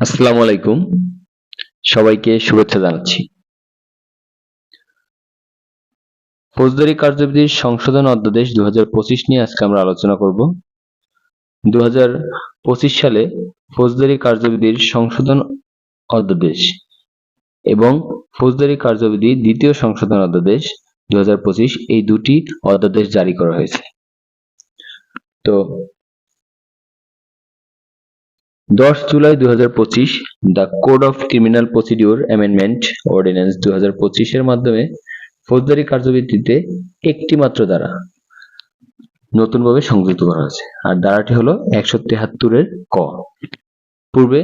আসসালামু আলাইকুম। সবাইকে শুভেচ্ছা জানাচ্ছি। ফৌজদারি কার্যবিধির সংশোধন অধ্যাদেশ দু নিয়ে আজকে আমরা আলোচনা করব। দু হাজার পঁচিশ সালে ফৌজদারি কার্যবিধির সংশোধন অধ্যাদেশ এবং ফৌজদারি কার্যবিধি দ্বিতীয় সংশোধন অধ্যাদেশ দু হাজার পঁচিশ এই দুটি অধ্যাদেশ জারি করা হয়েছে। তো দশ জুলাই দুই হাজার পঁচিশ, the code of criminal procedure amendment ordinance দু এর মাধ্যমে ফৌজদারি কার্যবিধিতে একটি মাত্র ধারা নতুনভাবে সংযুক্ত করা হয়েছে। আর ধারাটি হলো একশো তেহাত্তরের ক। পূর্বে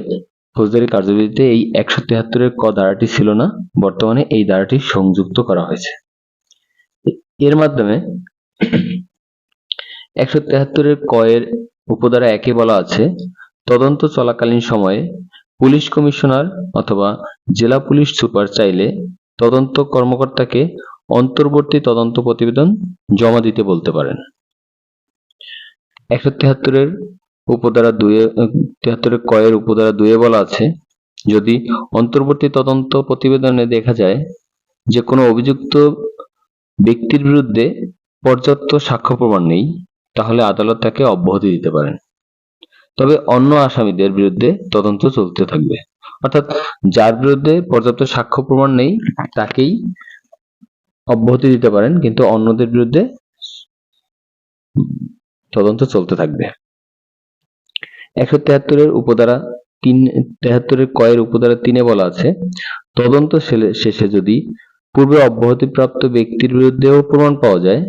ফৌজদারি কার্যবিধিতে এই একশো তেহাত্তরের ক দ্বারাটি ছিল না, বর্তমানে এই দ্বারাটি সংযুক্ত করা হয়েছে। এর মাধ্যমে একশো তেহাত্তরের ক এর উপধারা একে বলা আছে তদন্ত চলাকালীন সময়ে পুলিশ কমিশনার অথবা জেলা পুলিশ সুপার চাইলে তদন্ত কর্মকর্তাকে অন্তর্বর্তী তদন্ত প্রতিবেদন জমা দিতে বলতে পারেন। একশো তেহাত্তরের উপধারা দুয়ে, তেহাত্তরের কয়ের উপধারা দুয়ে বলা আছে, যদি অন্তর্বর্তী তদন্ত প্রতিবেদনে দেখা যায় যে কোনো অভিযুক্ত ব্যক্তির বিরুদ্ধে পর্যাপ্ত সাক্ষ্য প্রমাণ নেই, তাহলে আদালত তাকে অব্যাহতি দিতে পারেন। তবে অন্য আসামিদের বিরুদ্ধে তদন্ত চলতে থাকবে। অর্থাৎ যার বিরুদ্ধে পর্যাপ্ত সাক্ষ্য প্রমাণ নেই, তাকেই অব্যাহতি দিতে পারেন, কিন্তু অন্যদের বিরুদ্ধে তদন্ত চলতে থাকবে। একশো তেহাত্তরের উপধারা তিন তেহাত্তরের কয়ের উপধারা তিনে বলা আছে, তদন্ত শেষে যদি পূর্বে অব্যাহতিপ্রাপ্ত ব্যক্তির বিরুদ্ধেও প্রমাণ পাওয়া যায়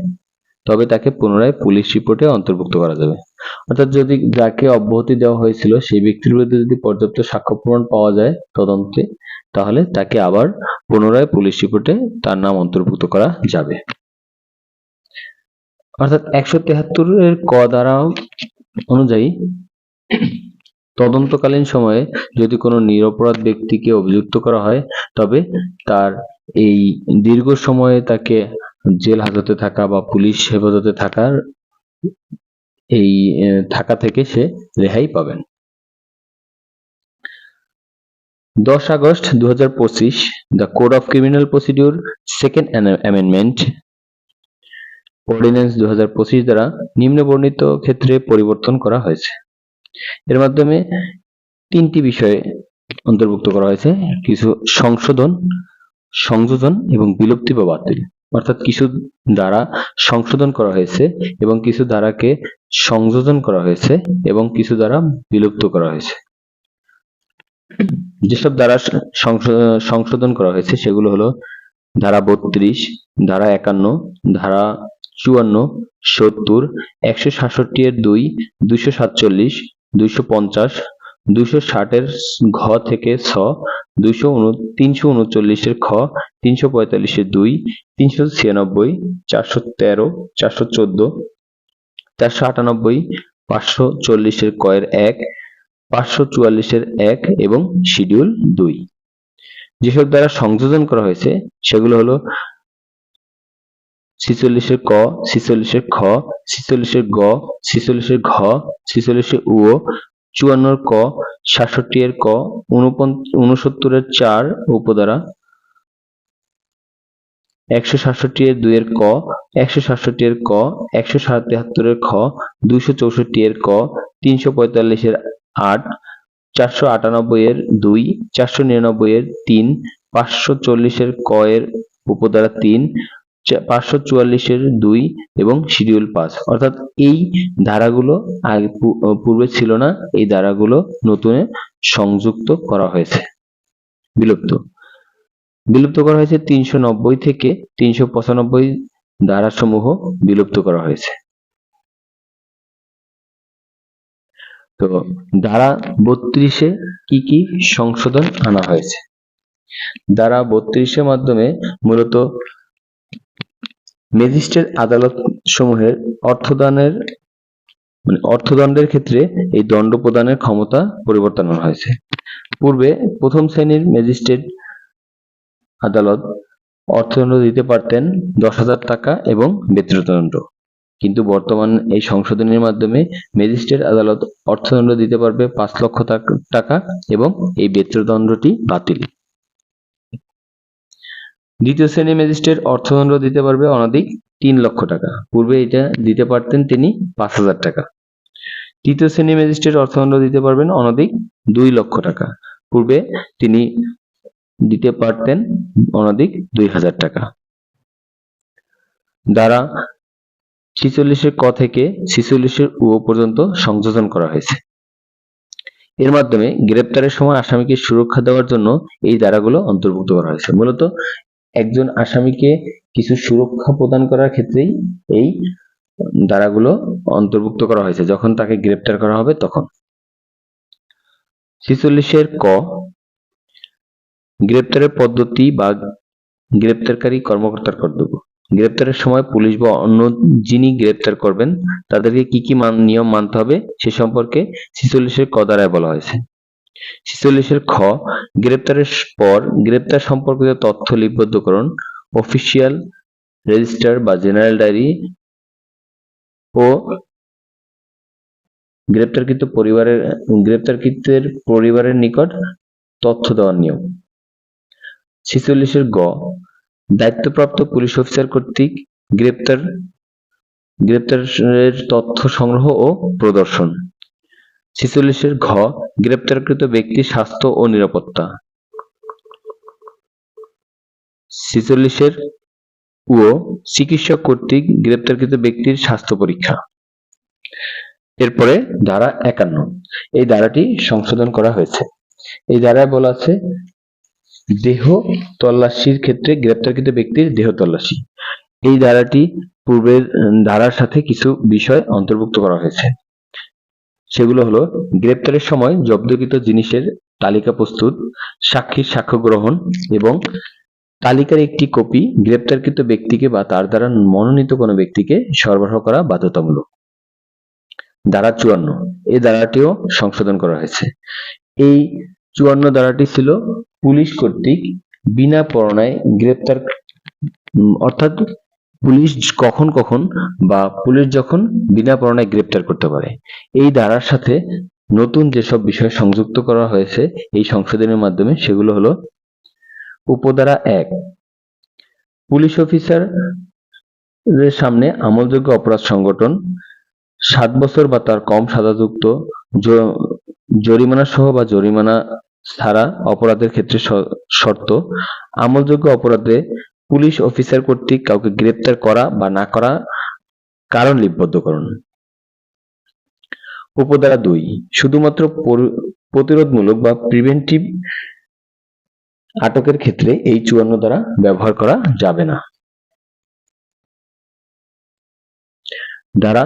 তবে তাকে পুনরায় পুলিশ রিপোর্টে অন্তর্ভুক্ত করা যাবে। অর্থাৎ যদি যাকে অব্যাহতি দেওয়া হয়েছিল সেই ব্যক্তির বিরুদ্ধে যদি পর্যাপ্ত সাক্ষ্য প্রমাণ পাওয়া যায় তদন্তে, তাহলে তাকে আবার পুনরায় পুলিশ রিপোর্টে তার নাম অন্তর্ভুক্ত করা যাবে। অর্থাৎ একশো তেহাত্তরের ক দ্বারা অনুযায়ী তদন্তকালীন সময়ে যদি কোনো নিরপরাধ ব্যক্তিকে অভিযুক্ত করা হয়, তবে তার এই দীর্ঘ সময়ে তাকে জেল হাজতে থাকা বা পুলিশ হেফাজতে থাকার এই থাকা থেকে সে রেহাই পাবেন। দশ আগস্ট দু হাজার পঁচিশ, the code of criminal procedure second amendment, ordinance দু হাজার পঁচিশ দ্বারা নিম্ন বর্ণিত ক্ষেত্রে পরিবর্তন করা হয়েছে। এর মাধ্যমে তিনটি বিষয়ে অন্তর্ভুক্ত করা হয়েছে, কিছু সংশোধন, সংযোজন এবং বিলুপ্তি বা বাতিল। অর্থাৎ কিছু দ্বারা সংশোধন করা হয়েছে এবং কিছু ধারাকে সংযোজন করা হয়েছে এবং কিছু দ্বারা বিলুপ্ত করা হয়েছে। যেসব দ্বারা সংশোধন করা হয়েছে সেগুলো হলো ধারা বত্রিশ, ধারা একান্ন, ধারা চুয়ান্ন, সত্তর, একশো সাতষট্টি এর দুই, দুইশো সাতচল্লিশ, দুইশো পঞ্চাশ দুইশো ষাটের ঘ থেকে ছ দুইশো তিনশো উনচল্লিশের খ, তিনশো পঁয়তাল্লিশের দুই, তিনশো ছিয়ানব্বই, চারশো তেরো, চারশো চোদ্দ, চারশো আটানব্বই, পাঁচশো চল্লিশের কয়ের এক, পাঁচশো চুয়াল্লিশের এক এবং শিডিউল দুই। যেসব দ্বারা সংযোজন করা হয়েছে, সেগুলো হলো ছিচল্লিশের ক, ছিচল্লিশের খ, ছিচল্লিশের গ, ছিচল্লিশের ঘ, ছিচল্লিশের উ চুয়ান্নর ক, সাতষট্টি এর ক উনসত্তরের চার উপধারা, একশো সাতষট্টি এর দুই এর ক, একশো সাতষট্টি এর ক, একশো তেহাত্তরের খ, দুইশো চৌষট্টি এর ক, তিনশো পঁয়তাল্লিশ এর আট, চারশো আটানব্বই এর দুই, চারশো নিরানব্বই এর তিন, পাঁচশো চল্লিশের ক এর উপধারা তিন পাঁচশো চুয়াল্লিশের দুই এবং শিডিউল পাঁচ। অর্থাৎ এই ধারাগুলো আগে পূর্বে ছিল না, এই ধারাগুলো নতুনে সংযুক্ত করা হয়েছে। বিলুপ্ত। বিলুপ্ত করা হয়েছে তিনশো নব্বই থেকে তিনশো পঁচানব্বই ধারাসমূহ বিলুপ্ত করা হয়েছে। তো ধারা বত্রিশে কি কি সংশোধন আনা হয়েছে? ধারা বত্রিশের মাধ্যমে মূলত ম্যাজিস্ট্রেট আদালত সমূহের অর্থদানের মানে অর্থদণ্ডের ক্ষেত্রে এই দণ্ড প্রদানের ক্ষমতা পরিবর্তন হয়েছে। পূর্বে প্রথম শ্রেণির ম্যাজিস্ট্রেট আদালত অর্থদণ্ড দিতে পারতেন দশ হাজার টাকা এবং ব্যক্তিগত কিন্তু বর্তমান এই সংশোধনের মাধ্যমে ম্যাজিস্ট্রেট আদালত অর্থদণ্ড দিতে পারবে পাঁচ লক্ষ টাকা এবং এই বেত্রদণ্ডটি বাতিল। দ্বিতীয় শ্রেণি ম্যাজিস্ট্রেট অর্থদণ্ড দিতে পারবে অনধিক তিন লক্ষ টাকা। পূর্বে এটা দিতে পারতেন তিনি পাঁচ হাজার টাকা। তৃতীয় শ্রেণি ম্যাজিস্ট্রেট অর্থদণ্ড দিতে পারবেন অনধিক দুই লক্ষ টাকা। পূর্বে তিনি দিতে পারতেন অনধিক দুই হাজার টাকা। দ্বারা ছিচল্লিশের ক থেকে ছিচল্লিশের উ পর্যন্ত সংযোজন করা হয়েছে। এর মাধ্যমে গ্রেপ্তারের সময় আসামিকে সুরক্ষা দেওয়ার জন্য এই ধারাগুলো অন্তর্ভুক্ত করা হয়েছে। মূলত একজন আসামিকে কিছু সুরক্ষা প্রদান করার ক্ষেত্রেই এই ধারাগুলো অন্তর্ভুক্ত করা হয়েছে। যখন তাকে গ্রেপ্তার করা হবে তখন। ছিচল্লিশের ক, গ্রেপ্তারের পদ্ধতি বা গ্রেপ্তারকারী কর্মকর্তার কর্তব্য গ্রেপ্তারের সময় পুলিশ বা অন্য যিনি গ্রেপ্তার করবেন, তাদেরকে কি কি নিয়ম মানতে হবে সে সম্পর্কে ছিচল্লিশের ক দ্বারায় বলা হয়েছে। ছিচল্লিশের খ, গ্রেপ্তারের পর গ্রেপ্তার সম্পর্কিত তথ্য লিপিবদ্ধকরণ, অফিসিয়াল রেজিস্টার বা জেনারেল ডায়েরি ও গ্রেপ্তারকৃত পরিবারের, গ্রেপ্তারকৃতের পরিবারের নিকট তথ্য দেওয়ার নিয়ম। ছিচল্লিশের গ, দায়িত্বপ্রাপ্ত পুলিশ অফিসার কর্তৃক গ্রেপ্তার, গ্রেপ্তারের তথ্য সংগ্রহ ও প্রদর্শন। ছিচল্লিশের ঘ, গ্রেপ্তারকৃত ব্যক্তির স্বাস্থ্য ও নিরাপত্তা। ছিচল্লিশের ও চিকিৎসক কর্তৃক গ্রেপ্তারকৃত ব্যক্তির স্বাস্থ্য পরীক্ষা। এরপরে ধারা একান্ন, এই ধারাটি সংশোধন করা হয়েছে। এই ধারায় বলা আছে, দেহ তল্লাশির ক্ষেত্রে গ্রেপ্তারকৃত ব্যক্তির দেহ তল্লাশি। এই ধারাটি পূর্বের, ধারার সাথে কিছু বিষয় অন্তর্ভুক্ত করা হয়েছে। সেগুলো হলো গ্রেপ্তারের সময় জব্দকৃত জিনিসের তালিকা প্রস্তুত, সাক্ষীর সাক্ষ্য গ্রহণ এবং তালিকার একটি কপি গ্রেপ্তারকৃত ব্যক্তিকে বা তার দ্বারা মনোনীত কোনো ব্যক্তিকে সরবরাহ করা বাধ্যতামূলক। ধারা চুয়ান্ন, এই ধারাটিও সংশোধন করা হয়েছে। এই চুয়ান্ন ধারাটি ছিল পুলিশ কর্তৃক বিনা পরোয়ানায় গ্রেপ্তার অর্থাৎ পুলিশ কখন কখন বা পুলিশ যখন বিনা পরোয়ানায় গ্রেপ্তার করতে পারে। এই ধারার সাথে নতুন যেসব বিষয় সংযুক্ত করা হয়েছে এই সংশোধনের মাধ্যমে সেগুলো হলো উপধারা এক, পুলিশ অফিসার সামনে আমলযোগ্য অপরাধ সংগঠন, সাত বছর বা তার কম সাজাযুক্ত জরিমানা সহ বা জরিমানা ছাড়া অপরাধের ক্ষেত্রে শর্ত, আমলযোগ্য অপরাধে পুলিশ অফিসার কর্তৃক কাউকে গ্রেপ্তার করা বা না করা কারণ লিপিবদ্ধকরণ উপধারা দুই, শুধুমাত্র প্রতিরোধমূলক বা প্রিভেন্টিভ আটকের ক্ষেত্রে এই চুয়ান্ন দ্বারা ব্যবহার করা যাবে না। ধারা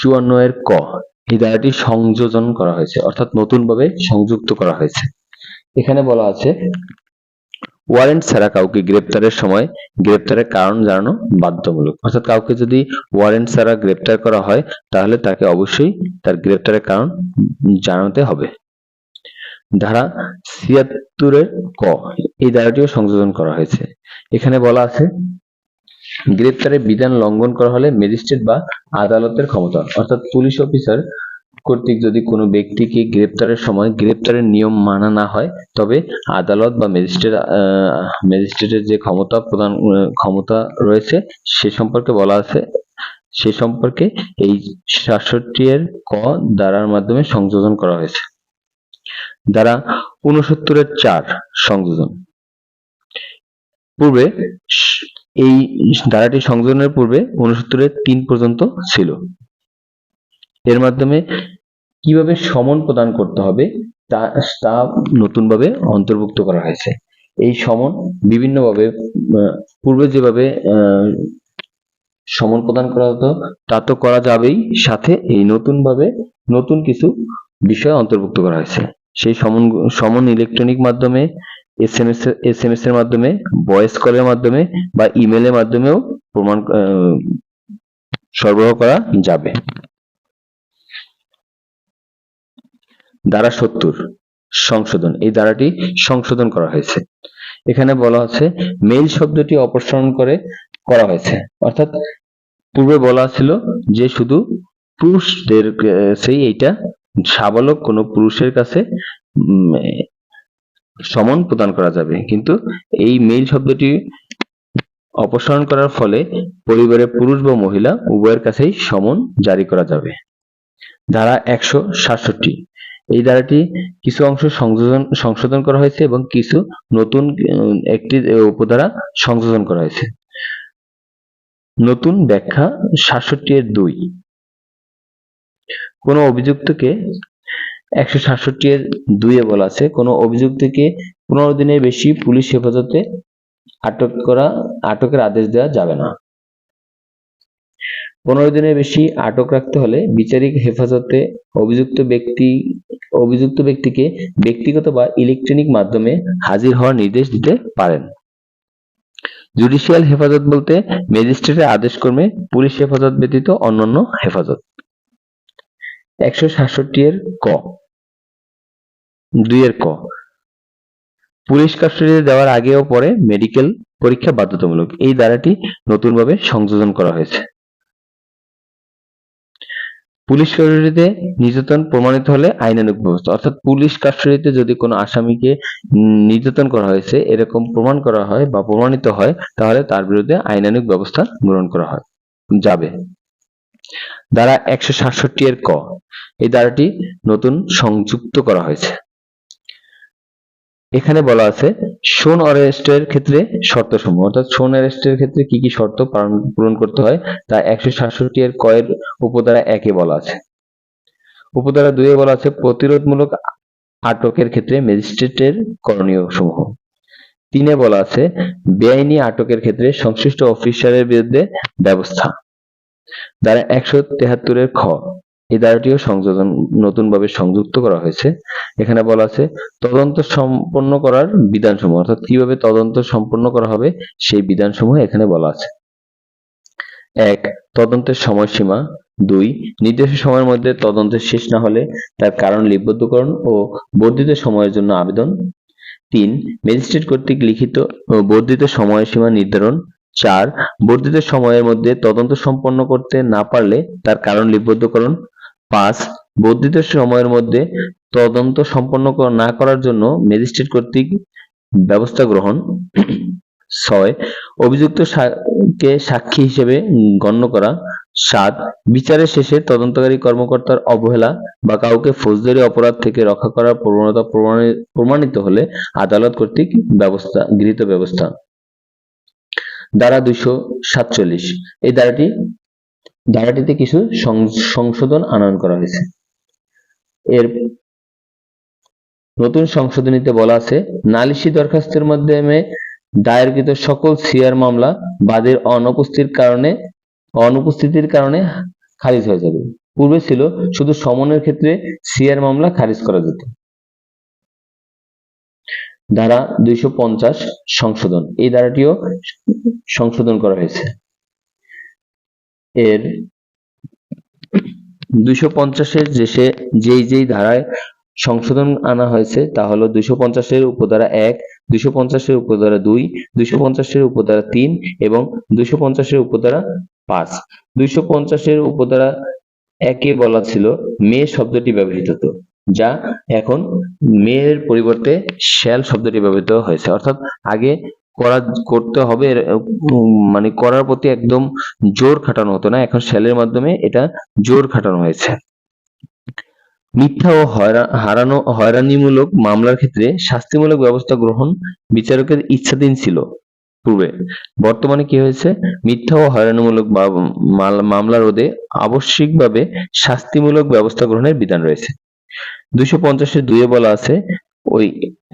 চুয়ান্ন এর ক, এই ধারাটি সংযোজন করা হয়েছে, অর্থাৎ নতুনভাবে সংযুক্ত করা হয়েছে। এখানে বলা আছে ওয়ারেন্ট ছাড়া কাউকে গ্রেপ্তারের সময় গ্রেপ্তারের কারণ জানানো বাধ্যতামূলক। অর্থাৎ কাউকে যদি ওয়ারেন্ট ছাড়া গ্রেপ্তার করা হয়, তাহলে তাকে অবশ্যই তার গ্রেপ্তারের কারণ জানাতে হবে। ধারা ছিয়াত্তরের ক, এই ধারাটিও সংযোজন করা হয়েছে। এখানে বলা আছে, গ্রেপ্তারের বিধান লঙ্ঘন করা হলে ম্যাজিস্ট্রেট বা আদালতের ক্ষমতা, অর্থাৎ পুলিশ অফিসার কর্তৃক যদি কোনো ব্যক্তিকে গ্রেপ্তারের সময় গ্রেপ্তারের নিয়ম মানা না হয়, তবে আদালত বা ম্যাজিস্ট্রেট ম্যাজিস্ট্রেটের যে ক্ষমতা প্রদান ক্ষমতা রয়েছে, সে সম্পর্কে বলা আছে। সে সম্পর্কে এই সাতষট্টি এর ক ধারার মাধ্যমে সংযোজন করা হয়েছে। ধারা উনসত্তরের চার সংযোজন। পূর্বে এই ধারাটি সংযোজনের পূর্বে উনসত্তরের তিন পর্যন্ত ছিল। এর মাধ্যমে কীভাবে সমন প্রদান করতে হবে তা তা নতুনভাবে অন্তর্ভুক্ত করা হয়েছে। এই সমন বিভিন্নভাবে পূর্বে যেভাবে সমন প্রদান করা হতো, তা তো করা যাবেই। সাথে এই নতুনভাবে নতুন কিছু বিষয় অন্তর্ভুক্ত করা হয়েছে। সেই সমন সমন ইলেকট্রনিক মাধ্যমে এসএমএস এসএমএস এর মাধ্যমে ভয়েস কলের মাধ্যমে বা ইমেলের মাধ্যমেও প্রমাণ সরবরাহ করা যাবে। ধারা সত্তর সংশোধন। এই ধারাটি সংশোধন করা হয়েছে। এখানে বলা হচ্ছে মেইল শব্দটি অপসারণ করে করা হয়েছে। অর্থাৎ পূর্বে বলা ছিল যে শুধু পুরুষদের, সেই এইটা সাবালক কোনো পুরুষের কাছে সমন প্রদান করা যাবে। কিন্তু এই মেইল শব্দটি অপসারণ করার ফলে পরিবারে পুরুষ বা মহিলা উভয়ের কাছেই সমন জারি করা যাবে। ধারা একশো সাতষট্টি এই ধারাটি কিছু অংশ সংযোজন সংশোধন করা হয়েছে এবং কিছু নতুন একটি উপধারা সংযোজন করা হয়েছে। নতুন ব্যাখ্যা সাতষট্টি এর দুই। কোন অভিযুক্তকে একশো সাতষট্টি এর দুইয়ে বলা আছে। কোন অভিযুক্তকে পনেরো দিনের বেশি পুলিশ হেফাজতে আটক করা, আটকের আদেশ দেওয়া যাবে না। পনেরো দিনের বেশি আটক রাখতে হলে বিচারিক হেফাজতে অভিযুক্ত ব্যক্তি, অভিযুক্ত ব্যক্তিকে ব্যক্তিগত বা ইলেকট্রনিক মাধ্যমে হাজির হওয়ার নির্দেশ দিতে পারেন। জুডিশিয়াল হেফাজত বলতে ম্যাজিস্ট্রেটের আদেশ কর্মে পুলিশ হেফাজত ব্যতীত অন্যান্য হেফাজত। একশো সাতষট্টি এর ক। দুই এর ক। পুলিশ কাস্টডিতে দেওয়ার আগে ও পরে মেডিকেল পরীক্ষা বাধ্যতামূলক। এই ধারাটি নতুনভাবে সংযোজন করা হয়েছে। পুলিশ কাস্টডিতে নির্যাতন প্রমাণিত হলে আইনানুগ ব্যবস্থা। অর্থাৎ পুলিশ কাস্টডিতে যদি কোনো আসামিকে নির্যাতন করা হয়েছে, এরকম প্রমাণ করা হয় বা প্রমাণিত হয়, তাহলে তার বিরুদ্ধে আইনানুগ ব্যবস্থা গ্রহণ করা হয়, যাবে। দ্বারা একশো সাতষট্টি এর ক। এই দ্বারাটি নতুন সংযুক্ত করা হয়েছে। এখানে বলা আছে, শোন অরেস্টের ক্ষেত্রে শর্ত সমূহ অর্থাৎ শোন অরেস্টের ক্ষেত্রে কি কি শর্ত পূরণ করতে হয়? তা একশো সাতষট্টি এর কয়ের উপধারা একে বলা আছে। উপধারা দুয়ে বলা আছে, প্রতিরোধমূলক আটকের ক্ষেত্রে ম্যাজিস্ট্রেটের করণীয় সমূহ। তিনে বলা আছে, বেআইনি আটকের ক্ষেত্রে সংশ্লিষ্ট অফিসারের বিরুদ্ধে ব্যবস্থা। ধারা একশো তেহাত্তরের খ। এই ধারাটিও সংযোজন, নতুনভাবে সংযুক্ত করা হয়েছে। এখানে বলা আছে, তদন্ত সম্পন্ন করার বিধানসমূহ, অর্থাৎ কীভাবে তদন্ত সম্পন্ন করা হবে, সেই বিধানসমূহ এখানে বলা আছে। এক, তদন্তের সময়সীমা। দুই, নির্দিষ্ট সময়ের মধ্যে তদন্ত শেষ না হলে তার কারণ লিপিবদ্ধকরণ ও বর্ধিত সময়ের জন্য আবেদন। তিন, ম্যাজিস্ট্রেট কর্তৃক লিখিত বর্ধিত সময়সীমা নির্ধারণ। চার, বর্ধিত সময়ের মধ্যে তদন্ত সম্পন্ন করতে না পারলে তার কারণ লিপিবদ্ধকরণ। পাঁচ, বর্ধিত সময়ের মধ্যে তদন্ত সম্পন্ন না করার জন্য ম্যাজিস্ট্রেট কর্তৃক ব্যবস্থা গ্রহণ। ছয়, অভিযুক্ত কে সাক্ষী হিসেবে গণ্য করা। সাত, বিচারের শেষে তদন্তকারী কর্মকর্তার অবহেলা বা কাউকে ফৌজদারি অপরাধ থেকে রক্ষা করার প্রবণতা প্রমাণিত হলে আদালত কর্তৃক ব্যবস্থা, গৃহীত ব্যবস্থা। ধারা দুইশো সাতচল্লিশ। এই ধারাটি ধারাটিতে কিছু সংশোধন আনয়ন করা হয়েছে। এর নতুন সংশোধনীতে বলা আছে, নালিশি দরখাস্তের মাধ্যমে দায়েরকৃত সকল সিআর মামলা বাদের অনুপস্থিতির কারণে অনুপস্থিতির কারণে খারিজ হয়ে যাবে। পূর্বে ছিল শুধু সমনের ক্ষেত্রে সিআর মামলা খারিজ করা যেত। ধারা দুইশো পঞ্চাশ সংশোধন। এই ধারাটিও সংশোধন করা হয়েছে। এর দুইশো পঞ্চাশের যে সে- যেই যেই ধারায় সংশোধন আনা হয়েছে, তা হলো দুইশো পঞ্চাশের উপধারা এক, দুইশো পঞ্চাশের উপধারা দুই, দুইশো পঞ্চাশের উপধারা তিন এবং দুইশো পঞ্চাশের উপধারা পাঁচ। দুইশো পঞ্চাশের উপধারা একে বলা ছিল মেয়ে শব্দটি ব্যবহৃত হতো, যা এখন মেয়ের পরিবর্তে শ্যাল শব্দটি ব্যবহৃত হয়েছে। অর্থাৎ আগে করা, করতে হবে মানে করার প্রতি একদম জোর খাটানো হতো না। এখন শ্যালের মাধ্যমে এটা জোর খাটানো হয়েছে। মিথ্যা ও হারানো, হয়রানিমূলক মামলার ক্ষেত্রে শাস্তিমূলক ব্যবস্থা গ্রহণ বিচারকের ইচ্ছাধীন ছিল পূর্বে। বর্তমানে কি হয়েছে? মিথ্যা ও হয়রানিমূলক মামলা রোধে আবশ্যিকভাবে শাস্তিমূলক ব্যবস্থা গ্রহণের বিধান রয়েছে। দুইশো পঞ্চাশের দুইয়ে বলা আছে ওই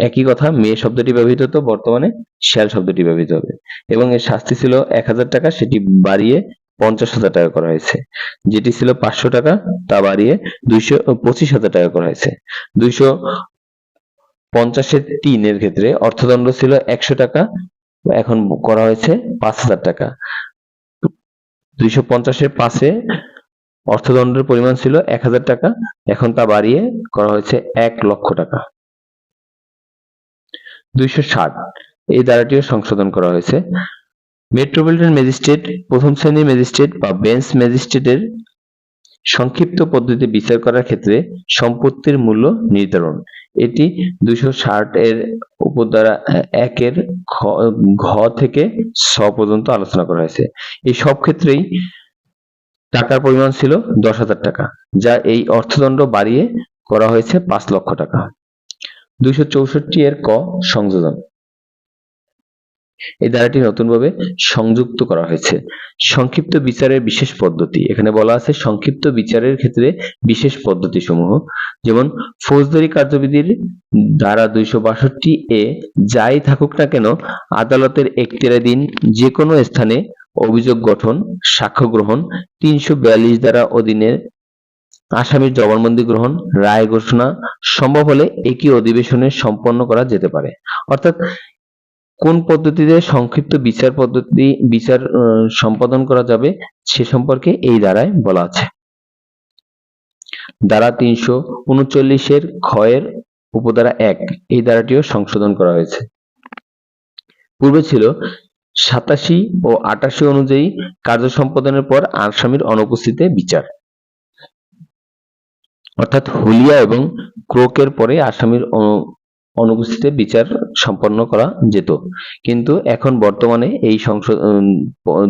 একই কথা, মেয়ে শব্দটি ব্যবহৃত হতো, বর্তমানে শ্যাল শব্দটি ব্যবহৃত হবে। এবং এর শাস্তি ছিল এক হাজার টাকা, সেটি বাড়িয়ে পঞ্চাশ হাজার টাকা করা হয়েছে। যেটি ছিল পাঁচশো টাকা, তা বাড়িয়ে দুইশো পঁচিশ হাজার টাকা করা হয়েছে। দুইশো পঞ্চাশের তিনের ক্ষেত্রে অর্থদণ্ড ছিল একশো টাকা, এখন করা হয়েছে পাঁচ হাজার টাকা। দুইশো পঞ্চাশের পাঁচে অর্থদণ্ডের পরিমাণ ছিল এক হাজার টাকা, এখন তা বাড়িয়ে করা হয়েছে এক লক্ষ টাকা। ষাট। এই ধারাটিও সংশোধন করা হয়েছে। মেট্রোপলিটন ম্যাজিস্ট্রেট, প্রথম শ্রেণির ম্যাজিস্ট্রেট বা বেঞ্চ ম্যাজিস্ট্রেটের সংক্ষিপ্ত পদ্ধতিতে বিচার করার ক্ষেত্রে সম্পত্তির মূল্য নির্ধারণ। এটি দুইশো ষাট এর উপদ্বারা একের খ ঘ থেকে ছ পর্যন্ত আলোচনা করা হয়েছে। এই সব ক্ষেত্রেই টাকার পরিমাণ ছিল দশ হাজার টাকা, যা এই অর্থদণ্ড বাড়িয়ে করা হয়েছে পাঁচ লক্ষ টাকা। দুইশো চৌষট্টি এর ক সংযোজন। এই ধারাটি নতুনভাবে সংযুক্ত করা হয়েছে। সংক্ষিপ্ত বিচারের বিশেষ পদ্ধতি। এখানে বলা আছে সংক্ষিপ্ত বিচারের ক্ষেত্রে বিশেষ পদ্ধতি সমূহ যেমন, ফৌজদারি কার্যবিধির ধারা দুইশো বাষট্টি এ, যাই থাকুক না কেন, আদালতের এখতিয়ারাধীন যে কোনো স্থানে অভিযোগ গঠন, সাক্ষ্য গ্রহণ, তিনশো বিয়াল্লিশ দ্বারা অধীনে আসামির জবানবন্দি গ্রহণ, রায় ঘোষণা সম্ভব হলে একই অধিবেশনে সম্পন্ন করা যেতে পারে। অর্থাৎ কোন পদ্ধতিতে সংক্ষিপ্ত বিচার পদ্ধতি, বিচার সম্পাদন করা যাবে সে সম্পর্কে এই ধারায় বলা আছে। ধারা তিনশো উনচল্লিশের ক্ষয়ের উপধারা এক, এই ধারাটিও সংশোধন করা হয়েছে। পূর্বে ছিল সাতাশি ও আটাশি অনুযায়ী কার্য সম্পাদনের পর আসামির অনুপস্থিতিতে বিচার। অর্থাৎ হুলিয়া এবং ক্রোকের পরে আসামির অনুপস্থিতিতে বিচার সম্পন্ন করা যেত। কিন্তু এখন বর্তমানে এই সংশোধন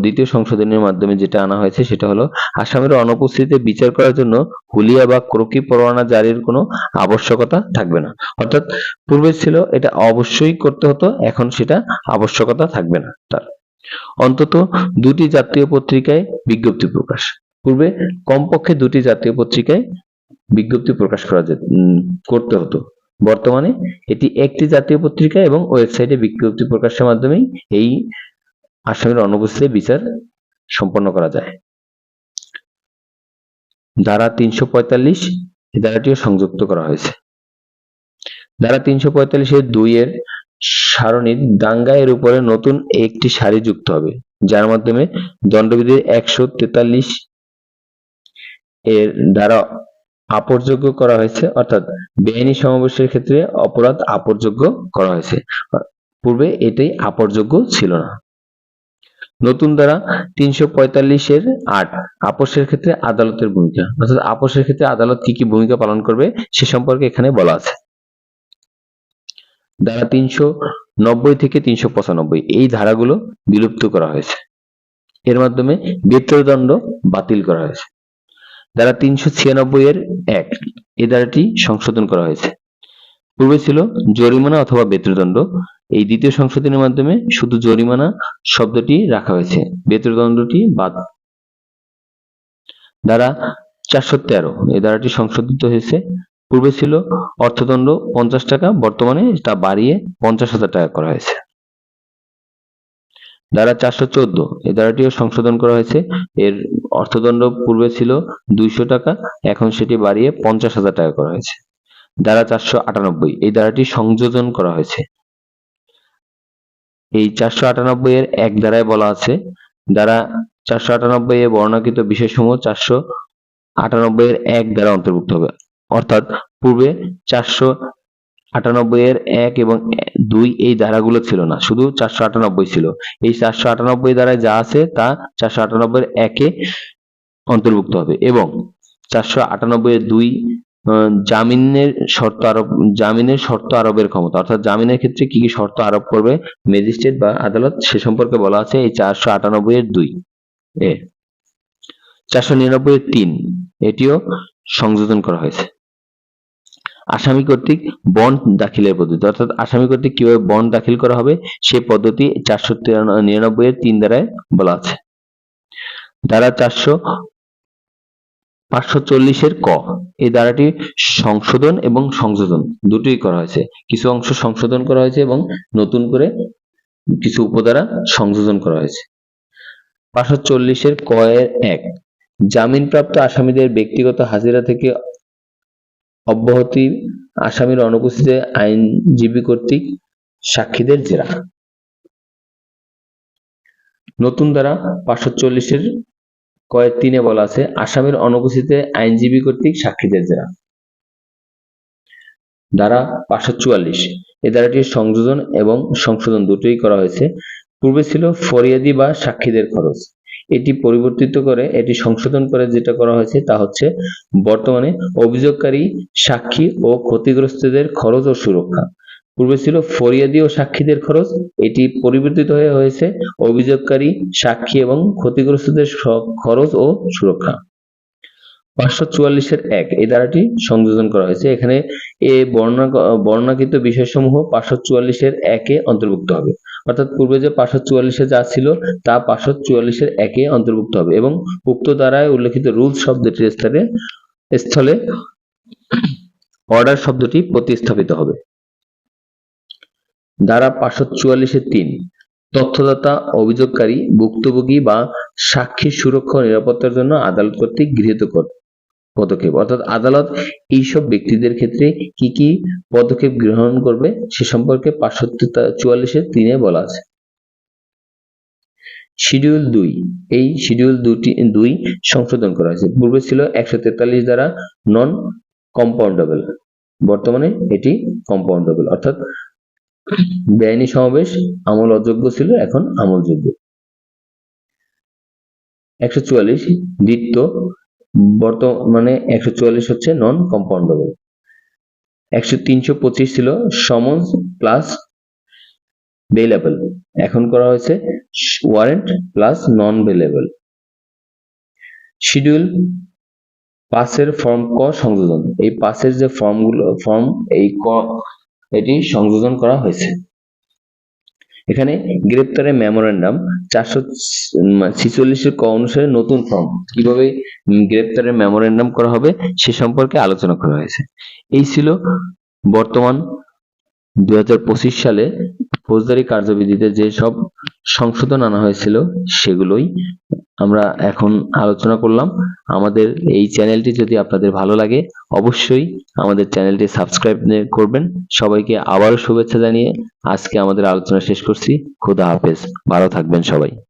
দ্বিতীয় সংশোধনের মাধ্যমে যেটা আনা হয়েছে সেটা হলো, আসামের অনুপস্থিতিতে বিচার করার জন্য হুলিয়া বা ক্রোকি পরোয়ানা জারির কোনো আবশ্যকতা থাকবে না। অর্থাৎ পূর্বে ছিল, এটা অবশ্যই করতে হতো, এখন সেটা আবশ্যকতা থাকবে না তার। অন্তত দুটি জাতীয় পত্রিকায় বিজ্ঞপ্তি প্রকাশ। পূর্বে কমপক্ষে দুটি জাতীয় পত্রিকায় বিজ্ঞপ্তি প্রকাশ করা যেত করতে হতো। বর্তমানে এটি একটি জাতীয় পত্রিকা এবং ওয়েবসাইটে বিজ্ঞপ্তি প্রকাশের মাধ্যমেই এই আসামির অনুপস্থিতিতে বিচার সম্পন্ন করা যায়। ধারা তিনশো পঁয়তাল্লিশ এই ধারাটিও সংযুক্ত করা হয়েছে। ধারা তিনশো পঁয়তাল্লিশের দুই এর সারণীর দাঙ্গা এর উপরে নতুন একটি সারি যুক্ত হবে, যার মাধ্যমে দণ্ডবিধির একশো তেতাল্লিশ এর দ্বারা আপরযোগ্য করা হয়েছে, অর্থাৎ বেআইনি সমাবেশের ক্ষেত্রে অপরাধ আপরযোগ্য করা হয়েছে। পূর্বে এটাই আপরযোগ্য ছিল না। নতুন ধারা তিনশো পঁয়তাল্লিশের আট, আপোষের ক্ষেত্রে আদালতের ভূমিকা। অর্থাৎ আপোষের ক্ষেত্রে আদালত কি কি ভূমিকা পালন করবে সে সম্পর্কে এখানে বলা আছে। ধারা তিনশো থেকে তিনশো পঁচানব্বই, এই ধারাগুলো বিলুপ্ত করা হয়েছে। এর মাধ্যমে বেতদণ্ড বাতিল করা হয়েছে। ধারা তিনশো ছিয়ানব্বই এর এক। এই ধারাটি সংশোধন করা হয়েছে। পূর্বে ছিল জরিমানা অথবা বেতদণ্ড এই দ্বিতীয় সংশোধনের মাধ্যমে শুধু জরিমানা শব্দটি রাখা হয়েছে। বেতদণ্ডটি বাদ ধারা চারশো তেরো। এই ধারাটি সংশোধিত হয়েছে। পূর্বে ছিল অর্থদণ্ড পঞ্চাশ টাকা। বর্তমানে তা বাড়িয়ে পঞ্চাশ হাজার টাকা করা হয়েছে। ধারা চারশো চোদ্দ, এই ধারাটিও সংশোধন করা হয়েছে। এর অর্থদণ্ড পূর্বে ছিল দুইশো টাকা, এখন সেটি বাড়িয়ে পঞ্চাশ হাজার টাকা করা হয়েছে। ধারা চারশো আটানব্বই, এই ধারাটি সংযোজন করা হয়েছে। এই চারশো আটানব্বই এর এক ধারায় বলা আছে, ধারা চারশো আটানব্বই এ বর্ণাকৃত বিষয়সমূহ চারশো আটানব্বই এর এক দ্বারা অন্তর্ভুক্ত হবে। অর্থাৎ পূর্বে চারশো আটানব্বই এর এক এবং দুই এই ধারাগুলো ছিল না, শুধু চারশো আটানব্বই ছিল। এই চারশো আটানব্বই ধারায় যা আছে তা চারশো আটানব্বই একে অন্তর্ভুক্ত হবে এবং চারশো আটানব্বই এর দুই জামিনের শর্ত আরোপ, জামিনের শর্ত আরোপের ক্ষমতা, অর্থাৎ জামিনের ক্ষেত্রে কি কি শর্ত আরোপ করবে ম্যাজিস্ট্রেট বা আদালত সে সম্পর্কে বলা আছে এই চারশো আটানব্বই এর দুই এ। চারশো নিরানব্বই এর তিন, এটিও সংযোজন করা হয়েছে। আসামি কর্তৃক বন্ড দাখিলের পদ্ধতি। অর্থাৎ আসামি কর্তৃক কীভাবে বন্ড দাখিল করা হবে, সে পদ্ধতি চারশো নিরানব্বই এর তিন দ্বারায় বলা আছে। ধারা চারশো পাঁচশো চল্লিশের ক। এই ধারাটি সংশোধন এবং সংযোজন দুটোই করা হয়েছে। কিছু অংশ সংশোধন করা হয়েছে এবং নতুন করে কিছু উপধারা সংযোজন করা হয়েছে। পাঁচশো চল্লিশের ক এর এক। জামিনপ্রাপ্ত আসামিদের ব্যক্তিগত হাজিরা থেকে অব্যাহতি আসামির অনুপস্থিতিতে আইনজীবী কর্তৃক সাক্ষীদের জেরা। নতুন ধারা পাঁচশো চল্লিশের কয়েক তিনে বলা আছে, আসামির অনুপস্থিতিতে আইনজীবী কর্তৃক সাক্ষীদের জেরা। ধারা পাঁচশো চুয়াল্লিশ এ ধারাটির সংযোজন এবং সংশোধন দুটোই করা হয়েছে। পূর্বে ছিল ফরিয়াদি বা সাক্ষীদের খরচ। এটি পরিবর্তিত করে, এটি সংশোধন করে যেটা করা হয়েছে তা হচ্ছে বর্তমানে অভিযোগকারী সাক্ষী ও ক্ষতিগ্রস্তদের খরচ ও সুরক্ষা। পূর্বে ছিল ফরিয়াদি ও সাক্ষীদের খরচ, এটি পরিবর্তিত হয়ে হয়েছে অভিযোগকারী, সাক্ষী এবং ক্ষতিগ্রস্তদের খরচ ও সুরক্ষা। পাঁচশো চুয়াল্লিশের এক এই ধারাটি সংযোজন করা হয়েছে। এখানে এ বর্ণনা বর্ণনাকৃত বিষয়সমূহ পাঁচশো চুয়াল্লিশের একে অন্তর্ভুক্ত হবে। অর্থাৎ পূর্বে যে পাঁচশো চুয়াল্লিশে যা ছিল, তা পাঁচশো চুয়াল্লিশের একে অন্তর্ভুক্ত হবে এবং উক্ত দ্বারায় উল্লেখিত রুলস শব্দটির স্থলে স্থলে অর্ডার শব্দটি প্রতিস্থাপিত হবে। ধারা পাঁচশো চুয়াল্লিশের তিন, তথ্যদাতা, অভিযোগকারী, ভুক্তভোগী বা সাক্ষীর সুরক্ষা নিরাপত্তার জন্য আদালত কর্তৃক গৃহীত কর- পদক্ষেপ। অর্থাৎ আদালত এইসব ব্যক্তিদের ক্ষেত্রে কি কি পদক্ষেপ গ্রহণ করবে সে সম্পর্কে পাঁচশো চুয়াল্লিশের তিনে বলা আছে। শিডিউল দুই। এই শিডিউল দুটি, দুই সংশোধন করা হয়েছে। পূর্বে ছিল একশো তেতাল্লিশ দ্বারা নন কম্পাউন্ডেবল বর্তমানে এটি কম্পাউন্ডেবল অর্থাৎ বেআইনি সমাবেশ আমল অযোগ্য ছিল, এখন আমলযোগ্য। একশো চুয়াল্লিশ দ্বিত্ব বর্তমানে একশো চুয়াল্লিশ হচ্ছে নন কম্পাউন্ডেবল একশো তিনশো পঁচিশ ছিল সমন্স প্লাস বেলেবল এখন করা হয়েছে warrant plus non bailable schedule পাসের ফর্ম ক সংযোজন। এই পাসের যে ফর্মগুলো ফর্ম এই ক, এটি সংযোজন করা হয়েছে। এখানে গ্রেপ্তারের মেমোরেন্ডাম চারশো ছিচল্লিশের ক অনুসারে নতুন ফর্ম। কীভাবে গ্রেপ্তারের মেমোরেন্ডাম করা হবে সে সম্পর্কে আলোচনা করা হয়েছে। এই ছিল বর্তমান দুই হাজার পঁচিশ সালে ফৌজদারি কার্যবিধিতে যে সব সংশোধন আনা হয়েছিল, সেগুলোই আমরা এখন আলোচনা করলাম। আমাদের এই চ্যানেলটি যদি আপনাদের ভালো লাগে, অবশ্যই আমাদের চ্যানেলটি সাবস্ক্রাইব করবেন। সবাইকে আবারও শুভেচ্ছা জানিয়ে আজকে আমাদের আলোচনা শেষ করছি। খুদা হাফেজ। ভালো থাকবেন সবাই।